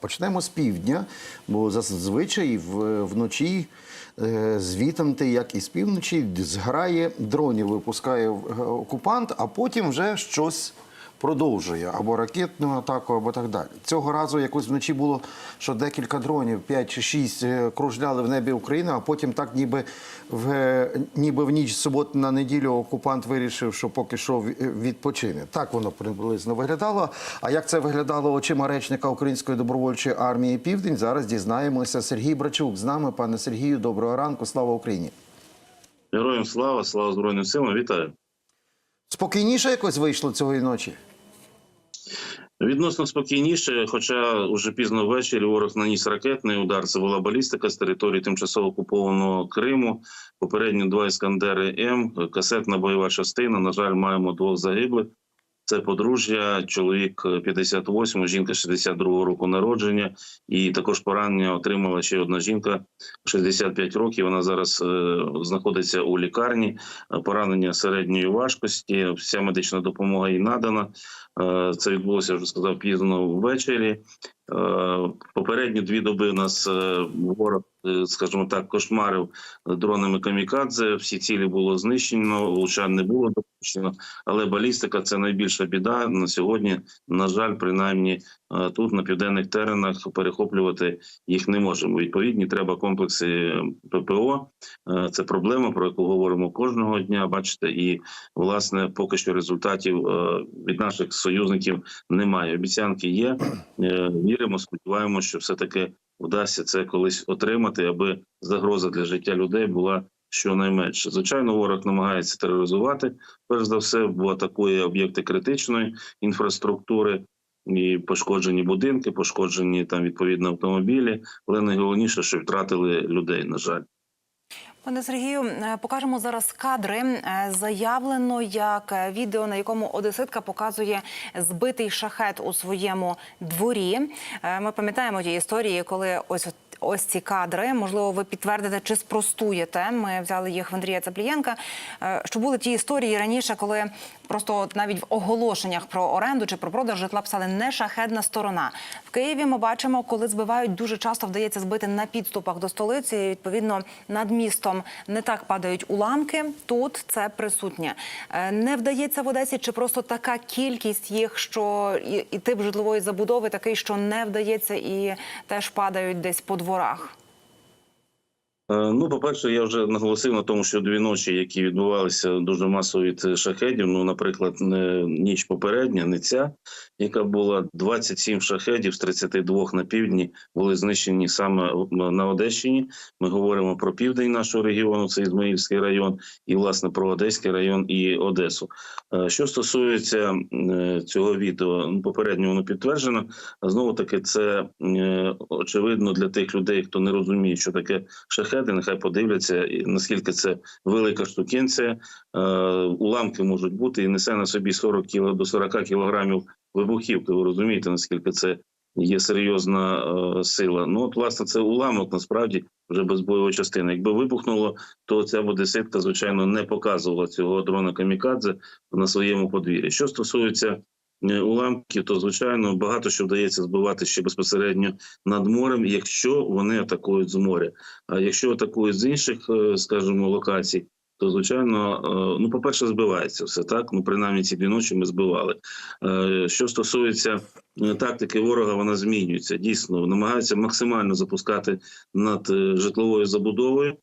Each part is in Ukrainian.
Почнемо з півдня, бо зазвичай вночі е, звітанти, як і з півночі, зграє дронів, випускає е, окупант, а потім вже щось продовжує або ракетну атаку, або так далі. Цього разу якось вночі було, що декілька дронів, 5 чи 6, е, кружляли в небі України, а потім так ніби в, е, ніби в ніч суботи на неділю окупант вирішив, що поки що відпочине. Так воно приблизно виглядало. А як це виглядало очима речника Української добровольчої армії Південь, зараз дізнаємося. Сергій Брачук з нами. Пане Сергію, доброго ранку. Слава Україні. Героям слава, слава Збройним силам, вітаю. Спокійніше якось вийшло цієї ночі. Відносно спокійніше, хоча уже пізно ввечері ворог наніс ракетний удар. Це була балістика з території тимчасово окупованого Криму. Попередньо два іскандери М, касетна бойова частина. На жаль, маємо двох загиблих. Це подружжя, чоловік 58, жінка 62 року народження, і також поранення отримала ще одна жінка 65 років. Вона зараз е, знаходиться у лікарні. Е, Поранення середньої важкості. Вся медична допомога їй надана. Е, Це відбулося вже сказав пізно ввечері. Е, Попередні дві доби нас е, ворог, е, скажімо так, кошмарив дронами камікадзе. Всі цілі було знищено, влучань не було допущено. Але балістика це найбільша біда на сьогодні. На жаль, принаймні тут на південних теренах перехоплювати їх не можемо. Відповідні треба комплекси ППО. Е, Це проблема, про яку говоримо кожного дня. Бачите, і власне поки що результатів е, від наших союзників немає. Обіцянки є. Е, Віримо, сподіваємося, що все таки вдасться це колись отримати, аби загроза для життя людей була щонайменше. Звичайно, ворог намагається тероризувати. Перш за все, бо атакує об'єкти критичної інфраструктури. І пошкоджені будинки, пошкоджені там відповідно автомобілі, але найголовніше, що втратили людей. На жаль. Пане Сергію, е, покажемо зараз кадри. Е, Заявлено як е, відео, на якому одеситка показує збитий шахет у своєму дворі. Ми пам'ятаємо ті історії, коли ось. Ось ці кадри, можливо, ви підтвердите чи спростуєте. Ми взяли їх в Андрія Цаплієнка. Що були ті історії раніше, коли просто от навіть в оголошеннях про оренду чи про продаж житла писали не шахедна сторона. В Києві ми бачимо, коли збивають, дуже часто вдається збити на підступах до столиці. І, Відповідно, над містом не так падають уламки. Тут це присутнє. Е, Не вдається в Одесі, чи просто така кількість їх, що і, і тип житлової забудови такий, що не вдається, і теж падають десь по дворах. Е, Ну, по-перше, я вже наголосив на тому, що дві ночі, які відбувалися дуже масово від шахедів. Ну, наприклад, ніч попередня, не ця, яка була 27 шахедів з 32 на півдні, були знищені саме на Одещині. Ми говоримо про південь нашого регіону, це Ізмаїльський район, і власне про Одеський район і Одесу. Е, Що стосується цього відео, ну, попередньо воно підтверджено. Знову таки, це е, очевидно для тих людей, хто не розуміє, що таке шахеди. Нехай подивляться, наскільки це велика штукенція. Е, Уламки можуть бути і несе на собі 40 кіло до 40 кілограмів вибухівки. Ви розумієте, наскільки це є серйозна е, сила. Ну от власне це уламок насправді вже без бойової частини. Якби вибухнуло, то ця одеситка, звичайно, не показувала цього дрона камікадзе на своєму подвір'ї. Що стосується уламків, то звичайно багато що вдається збивати ще безпосередньо над морем, якщо вони атакують з моря. А якщо атакують з інших, е, скажімо, локацій. То звичайно, е, ну по перше, збивається все так. Ну принаймні ці дві ночі ми збивали. Е, Що стосується е, тактики ворога, вона змінюється. Дійсно, намагаються максимально запускати над е, житловою забудовою.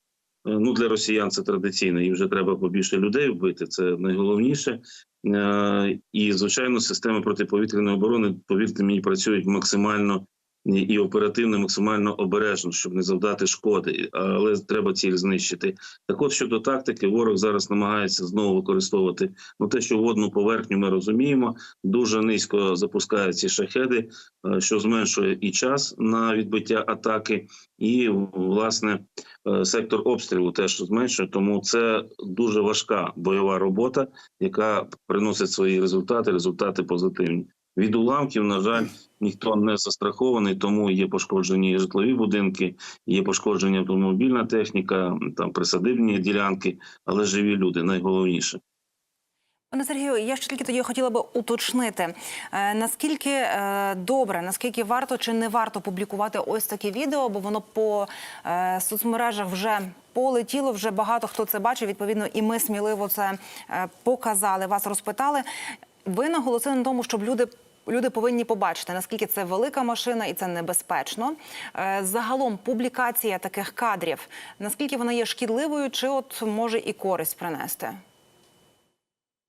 Е, Ну для росіян це традиційно. Їм вже треба побільше людей вбити. Це найголовніше. Е, І звичайно, системи протиповітряної оборони, повірте мені, працюють максимально і- оперативно, максимально обережно, щоб не завдати шкоди, але треба ціль знищити. Так, от щодо тактики, ворог зараз намагається знову використовувати ну те, що водну поверхню ми розуміємо, дуже низько запускають ці шахеди, е, що зменшує і час на відбиття атаки, і власне е, сектор обстрілу теж зменшує. Тому це дуже важка бойова робота, яка приносить свої результати, результати позитивні. Від уламків, на жаль, ніхто не застрахований, тому є пошкоджені житлові будинки, є пошкоджені автомобільна техніка, там присадибні ділянки, але живі люди найголовніше. Пане Сергію, я ще тільки тоді хотіла би уточнити, е, наскільки е, добре, наскільки варто чи не варто публікувати ось таке відео, бо воно по е, соцмережах вже полетіло, вже багато хто це бачив. Відповідно, і ми сміливо це показали, вас розпитали. Ви наголосили на тому, щоб люди. Люди повинні побачити, наскільки це велика машина і це небезпечно. Е, Загалом публікація таких кадрів, наскільки вона є шкідливою, чи от може і користь принести?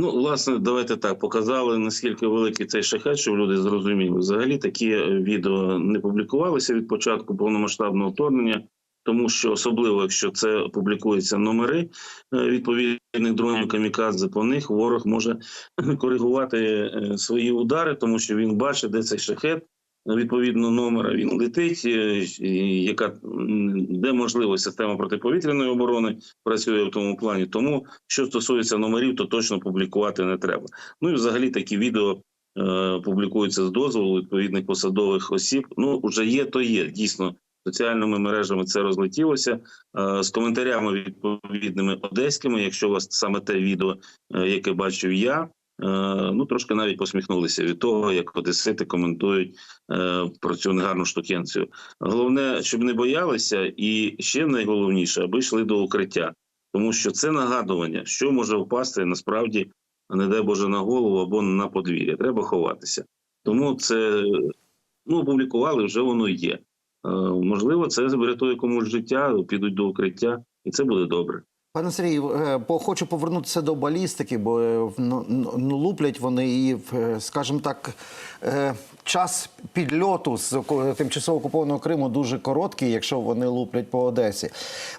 Ну, власне, давайте так показали наскільки великий цей шахет, щоб люди зрозуміли. Взагалі такі е, відео не публікувалися від початку повномасштабного вторгнення, тому що особливо, якщо це публікуються номери е, відповідних дронів камікадзе, по них ворог може коригувати е, свої удари, тому що він бачить, де цей шахет. Відповідно номера він летить, е, яка де можливо система протиповітряної оборони працює в тому плані. Тому що стосується номерів, то точно публікувати не треба. Ну і взагалі такі відео публікуються з дозволу відповідних посадових осіб. Ну вже є, то є дійсно. Соціальними мережами це розлетілося е, з коментарями відповідними одеськими. Якщо у вас саме те відео, е, яке бачив я, е, ну трошки навіть посміхнулися від того, як одесити коментують про цю негарну штукенцію. Головне, щоб не боялися, і ще найголовніше, аби йшли до укриття, тому що це нагадування, що може впасти насправді, не дай Боже, на голову або на подвір'я. Треба ховатися. Тому це ну опублікували, вже воно є. Е, можливо, це врятує комусь життя, підуть до укриття, і це буде добре. Пане Сергію, е, хочу повернутися до балістики, бо е, ну, ну, луплять вони і, скажімо так, час підльоту з тимчасово окупованого Криму дуже короткий, якщо вони луплять по Одесі.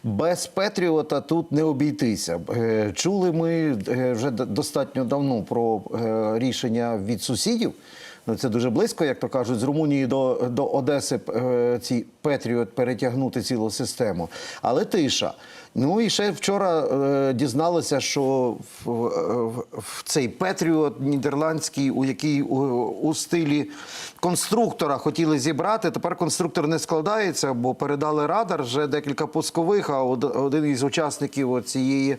Без Петріота тут не обійтися. Чули ми вже достатньо давно про рішення від сусідів. Ну, це дуже близько, як то кажуть, з Румунії до, до Одеси е, ці Петріот перетягнути цілу систему. Але тиша. Ну і ще вчора е, дізналися, що в, в, в цей Петріот нідерландський, у який у, у стилі конструктора хотіли зібрати. Тепер конструктор не складається, бо передали радар вже декілька пускових. А од- один із учасників цієї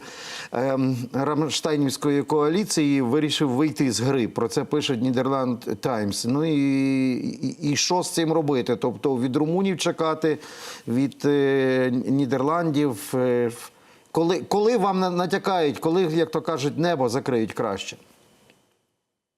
ем, Рамштайнівської коаліції вирішив вийти з гри. Про це пише Нідерланд Таймс. Ну і, і, і що з цим робити? Тобто від румунів чекати, від е, Нідерландів. Е, коли, коли вам натякають, коли, як то кажуть, небо закриють краще?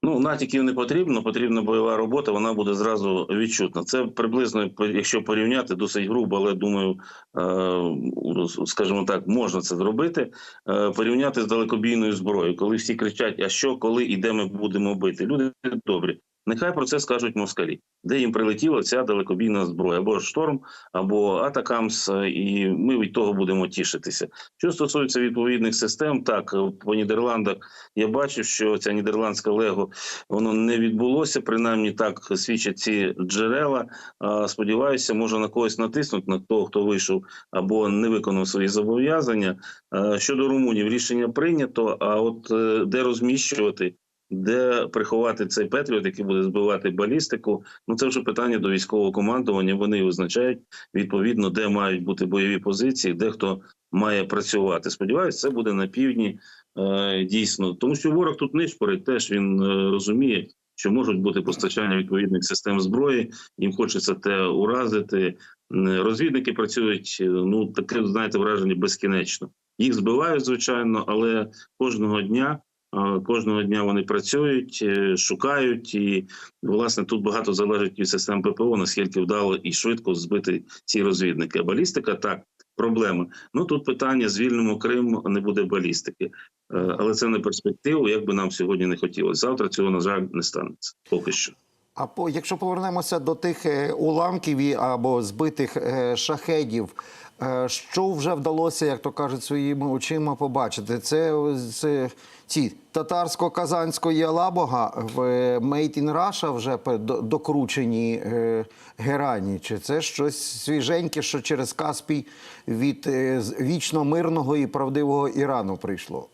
Ну, натяків не потрібно, потрібна бойова робота, вона буде зразу відчутна. Це приблизно, якщо порівняти, досить грубо, але думаю, е, скажімо так, можна це зробити. Е, Порівняти з далекобійною зброєю, коли всі кричать: а що, коли і де ми будемо бити? Люди добрі. Нехай про це скажуть москалі, де їм прилетіла ця далекобійна зброя, або шторм, або атакамс, е, і ми від того будемо тішитися. Що стосується відповідних систем, так по Нідерландах я бачив, що ця нідерландська лего воно не відбулося. Принаймні так свідчать ці джерела. Сподіваюся, може на когось натиснуть на того, хто вийшов або не виконав свої зобов'язання. Щодо румунів, рішення прийнято. А от е, де розміщувати? Де приховати цей Петріот, який буде збивати балістику? Ну це вже питання до військового командування. Вони визначають відповідно, де мають бути бойові позиції, де хто має працювати. Сподіваюся, це буде на півдні е, дійсно, тому що ворог тут нишпорить, теж він е, розуміє, що можуть бути постачання відповідних систем зброї. Їм хочеться те уразити. Розвідники працюють. е, Ну таке знаєте враження безкінечно. Їх збивають звичайно, але кожного дня. Кожного дня вони працюють, е, шукають, і власне тут багато залежить від систем ППО, наскільки вдало і швидко збити ці розвідники. Балістика так проблема. Ну тут питання: звільнимо Крим, не буде балістики, Е, але це не перспективу, як би нам сьогодні не хотілося. Завтра цього на жаль не станеться. Поки що. А по, якщо повернемося до тих е, уламків або збитих шахедів, що вже вдалося, як то кажуть, своїми очима побачити? Це, ось, е, ці татарсько-казанської Алабога в е, Made in Russia вже докручені е, герані? Чи це щось свіженьке, що через Каспій від е, вічно мирного і правдивого Ірану прийшло?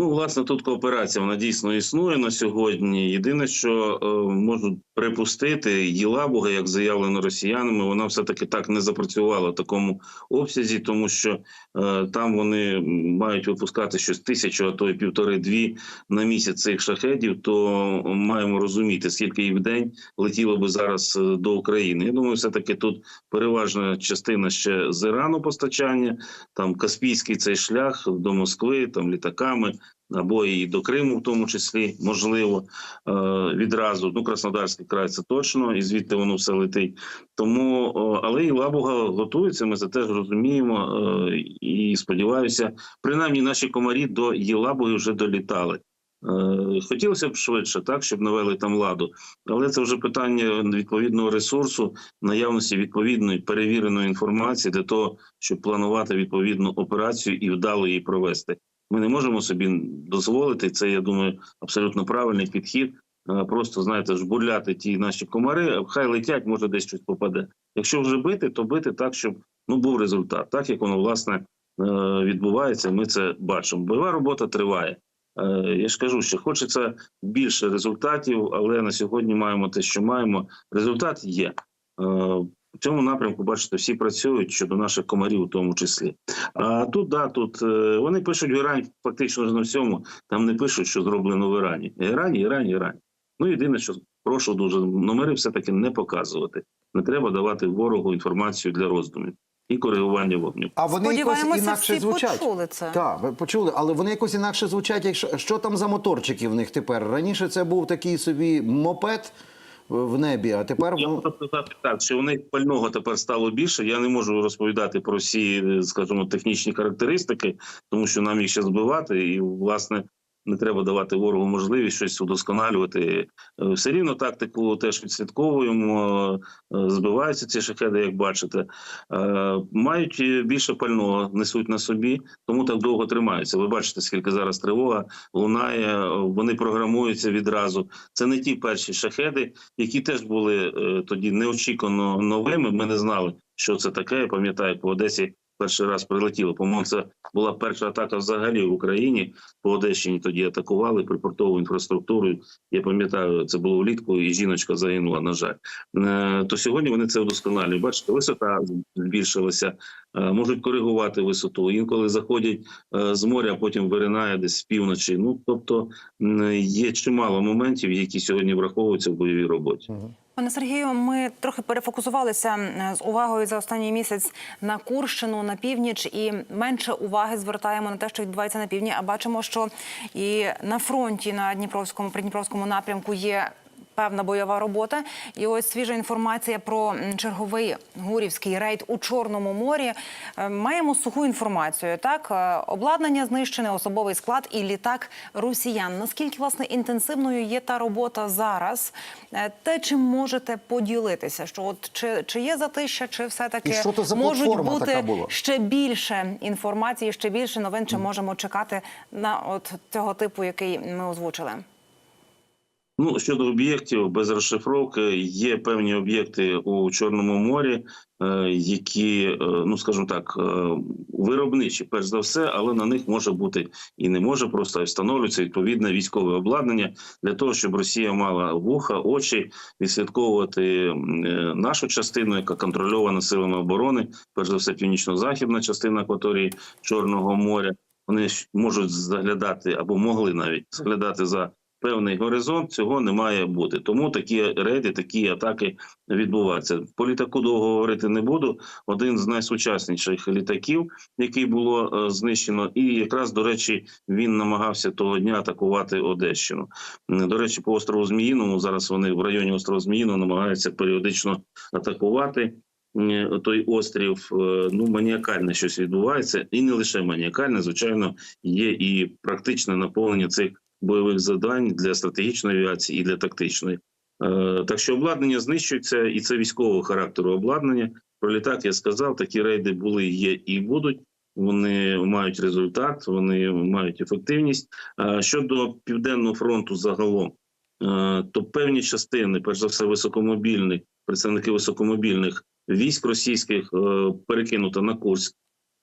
Ну, власне, тут кооперація вона дійсно існує на сьогодні. Єдине, що е, можу припустити, Єлабуга, як заявлено росіянами, вона все таки так не запрацювала в такому обсязі, тому що е, там вони мають випускати щось тисячу, а то й півтори-дві на місяць цих шахедів. То маємо розуміти, скільки в день летіло би зараз е, до України. Я думаю, все таки тут переважна частина ще з Ірану постачання, там Каспійський цей шлях до Москви, там літаками або і до Криму, в тому числі, можливо, е, відразу. Ну, Краснодарський край це точно, і звідти воно все летить. Тому, але і Лабуга готується. Ми це теж розуміємо. е, І сподіваюся, принаймні наші комарі до Єлабуги вже долітали. Е, Хотілося б швидше, так щоб навели там ладу, але це вже питання відповідного ресурсу, наявності відповідної перевіреної інформації для того, щоб планувати відповідну операцію і вдало її провести. Ми не можемо собі дозволити це. Я думаю, абсолютно правильний підхід. е, Просто знаєте, жбурляти ті наші комари, хай летять, може десь щось попаде. Якщо вже бити, то бити так, щоб ну був результат, так як воно власне е, відбувається. Ми це бачимо. Бойова робота триває. Е, Я ж кажу, що хочеться більше результатів, але на сьогодні маємо те, що маємо. Результат є. В цьому напрямку, бачите, всі працюють щодо наших комарів, у тому числі. А тут да, тут е, вони пишуть в Ірані фактично ж на всьому. Там не пишуть, що зроблено в Ірані. Ірані, Ірані, Ірані. Ну єдине, що прошу дуже номери все таки не показувати. Не треба давати ворогу інформацію для роздумів і коригування вогню. А вони якось інакше всі звучать. почули це. Так, ви почули, але вони якось інакше звучать. Якщо що там за моторчики в них тепер? Раніше це був такий собі мопед в небі, а тепер Я можу сказати так, що у них пального тепер стало більше. Я не можу розповідати про всі, скажімо, технічні характеристики, тому що нам їх ще збивати, і власне не треба давати ворогу можливість щось удосконалювати. Е, Все рівно тактику теж відслідковуємо. е, Збиваються ці шахеди, як бачите. Е, Мають більше пального, несуть на собі, тому так довго тримаються. Ви бачите, скільки зараз тривога лунає. Вони програмуються відразу. Це не ті перші шахеди, які теж були тоді неочікувано новими. Ми не знали, що це таке. Я пам'ятаю, по Одесі перший раз прилетіло. По-моєму, це була перша атака взагалі в Україні. По Одещині тоді атакували припортову інфраструктуру. Я пам'ятаю, це було влітку, і жіночка загинула. На жаль, Е, то сьогодні вони це вдосконалюють. Бачите, висота збільшилася, е, можуть коригувати висоту. Інколи заходять е, з моря, а потім виринає десь з півночі. Ну тобто є чимало моментів, які сьогодні враховуються в бойовій роботі. Пане Сергію, ми трохи перефокусувалися з увагою за останній місяць на Курщину, на північ, і менше уваги звертаємо на те, що відбувається на півдні. А бачимо, що і на фронті на Дніпровському придніпровському напрямку є. Певна бойова робота, і ось свіжа інформація про черговий гурівський рейд у Чорному морі. Е, Маємо суху інформацію. Так, Е, обладнання знищене, особовий склад і літак росіян. Наскільки власне інтенсивною є та робота зараз? Е, Те, чим можете поділитися, що от чи, чи є затища, чи все таки можуть бути ще більше інформації, ще більше новин, чи можемо чекати на от цього типу, який ми озвучили? Ну щодо об'єктів без розшифровки, є певні об'єкти у Чорному морі, е, які, е, ну скажімо так, е, виробничі, перш за все, але на них може бути і не може просто встановлюється відповідне військове обладнання для того, щоб Росія мала вуха, очі відслідковувати нашу частину, яка контрольована силами оборони, перш за все, північно-західна частина акваторії Чорного моря. Вони можуть заглядати або могли навіть заглядати за певний горизонт. Цього не має бути. Тому такі рейди, такі атаки відбуваються. По літаку довго говорити не буду. Один з найсучасніших літаків, який було е, знищено, і якраз до речі, він намагався того дня атакувати Одещину. До речі, по острову Зміїному зараз вони в районі острова Зміїного намагаються періодично атакувати. Той острів е, ну маніакальне щось відбувається, і не лише маніакальне, звичайно, є і практичне наповнення цих бойових завдань для стратегічної авіації і для тактичної. Е, Так що обладнання знищується, і це військового характеру обладнання. Про літак я сказав, такі рейди були, є і будуть. Вони мають результат, вони мають ефективність. А Щодо південного фронту загалом, е, то певні частини, перш за все, високомобільних представники високомобільних військ російських е, перекинуто на Курськ.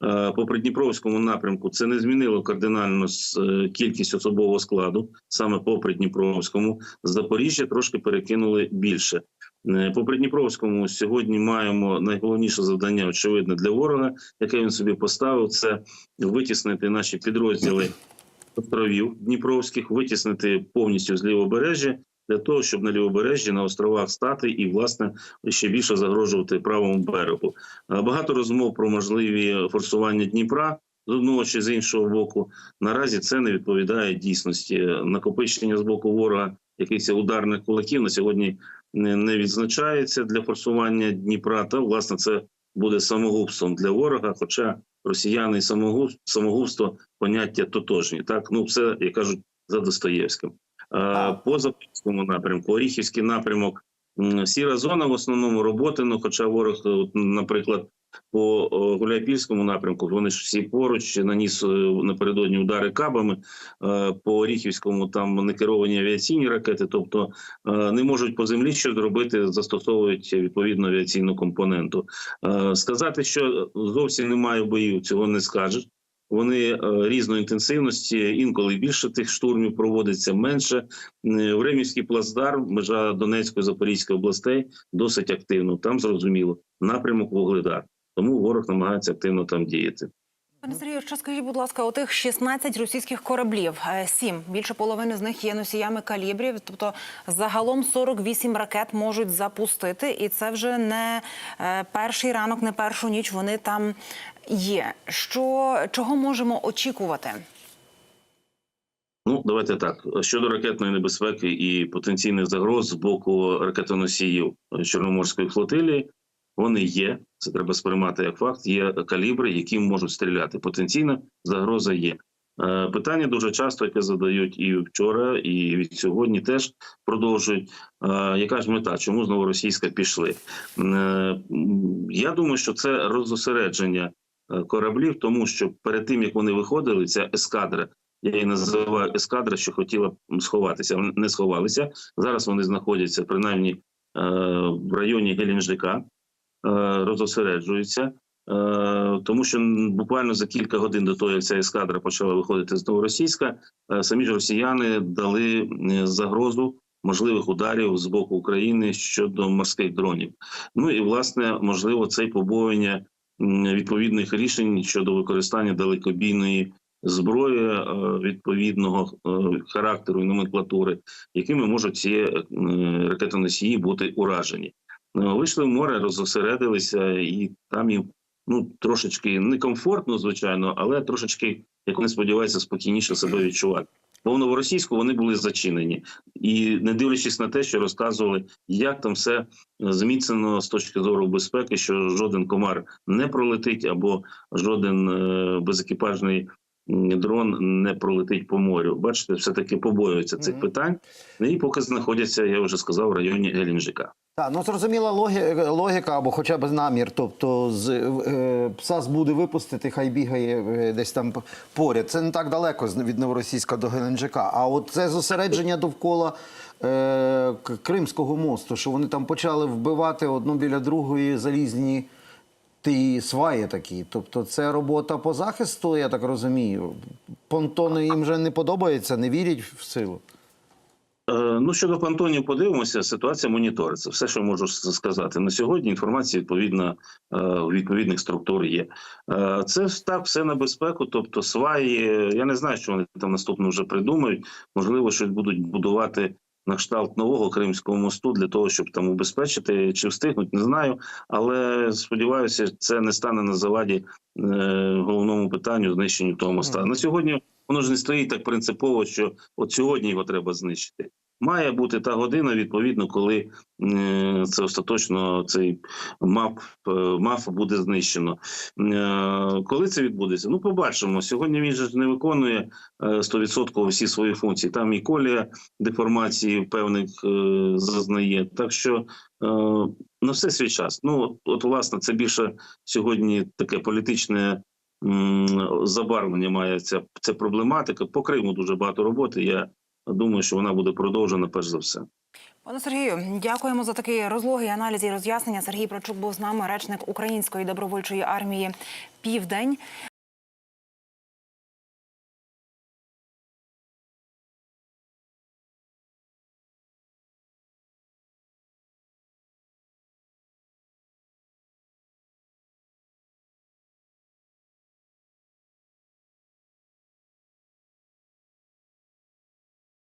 Е, по Придніпровському напрямку це не змінило кардинально е, кількість особового складу саме по Придніпровському. З Запоріжжя трошки перекинули більше. Е, По Придніпровському сьогодні маємо найголовніше завдання, очевидно, для ворога, яке він собі поставив, це витіснити наші підрозділи островів Дніпровських, витіснити повністю з лівобережжя для того, щоб на лівобережжі на островах стати і власне ще більше загрожувати правому берегу. Е, Багато розмов про можливі форсування Дніпра з одного чи з іншого боку. Наразі це не відповідає дійсності. Накопичення з боку ворога якихось ударних кулаків на сьогодні не, відзначається для форсування Дніпра. Та власне це буде самогубством для ворога. Хоча росіяни і самогуб- самогубство поняття тотожні. Так, ну все як кажуть за Достоєвським. А, по Запорізькому напрямку, Оріхівський напрямок, сіра зона в основному роботи. Ну, хоча ворог, е, наприклад, по о, Гуляйпільському напрямку, вони ж всі поруч наніс е, напередодні удари кабами. Е, По Оріхівському там не керовані авіаційні ракети, тобто е, не можуть по землі що зробити, застосовують відповідну авіаційну компоненту. Е, Сказати, що зовсім немає боїв, цього не скажеш. Вони е, різної інтенсивності, інколи більше тих штурмів проводиться, менше. Е, Времівський плацдарм, межа Донецької Запорізької областей, досить активно. Там зрозуміло напрямок Вугледар. Тому ворог намагається активно там діяти. Пане Сергію, що скажіть, будь ласка, у тих 16 російських кораблів, е, сім, більше половини з них є носіями калібрів, тобто загалом 48 ракет можуть запустити, і це вже не е, перший ранок, не першу ніч вони там є. Що, чого можемо очікувати? Ну, давайте так. Щодо ракетної небезпеки і потенційних загроз з боку ракетоносіїв Чорноморської флотилії, вони є. Це треба сприймати як факт. Є калібри, які можуть стріляти. Потенційна загроза є. Е, Питання дуже часто, яке задають і вчора, і від сьогодні теж продовжують. Е, Яка ж мета? Чому знову російська пішли? Е, Я думаю, що це розосередження кораблів, тому що перед тим як вони виходили, ця ескадра я її називаю ескадра, що хотіла сховатися. Вони не сховалися. Зараз вони знаходяться принаймні е, в районі Геленджика, е, розосереджуються. Е, Тому що буквально за кілька годин до того, як ця ескадра почала виходити з Новоросійська, е, самі ж росіяни дали е, загрозу можливих ударів з боку України щодо морських дронів. Ну і власне можливо це побоювання відповідних рішень щодо використання далекобійної зброї е, відповідного е, характеру і номенклатури, якими можуть ці е, ракетоносії бути уражені. Вийшли в море, розосередилися, і там їм ну трошечки некомфортно, звичайно, але трошечки, як вони сподіваються, спокійніше себе відчувати. Бо в новоросійську вони були зачинені, і не дивлячись на те, що розказували, як там все зміцнено з точки зору безпеки, що жоден комар не пролетить, або жоден е, безекіпажний дрон не пролетить по морю. Бачите, все таки побоюються цих питань. Ну, І поки знаходяться, я вже сказав, в районі Геленджика. Так, ну зрозуміла логі- логіка або хоча б намір. Тобто з е, ПСАС буде випустити, хай бігає е, десь там поряд. Це не так далеко від Новоросійська до Геленджика. А от це зосередження довкола е, Кримського мосту, що вони там почали вбивати одну біля другої залізні ті сваї такі. Тобто це робота по захисту, я так розумію. Понтони їм вже не подобається, не вірять в силу. Е, Ну щодо понтонів, подивимося. Ситуація моніториться. Все, що можу сказати на сьогодні. Інформація відповідна е, у відповідних структур є. Е, Це так, все на безпеку. Тобто, сваї. Я не знаю, що вони там наступно вже придумають. Можливо, щось будуть будувати на кшталт нового Кримського мосту для того, щоб там убезпечити чи встигнуть, не знаю. Але сподіваюся, це не стане на заваді е, головному питанню знищенню того моста. На сьогодні воно ж не стоїть так принципово, що от сьогодні його треба знищити. Має бути та година, відповідно, коли е, це остаточно цей МАП, е, МАФ буде знищено. Е, Коли це відбудеться? Ну, побачимо. Сьогодні він же не виконує е, 100% всі свої функції. Там і колія деформації певних зазнає. Так що на все свій час. Ну, от, власне, це більше сьогодні таке політичне. Забарвлення має ця, ця проблематика. По Криму дуже багато роботи. Я думаю, що вона буде продовжена перш за все. Пане Сергію, дякуємо за такий розлогий аналіз і роз'яснення. Сергій Прочук був з нами, речник Української добровольчої армії Південь.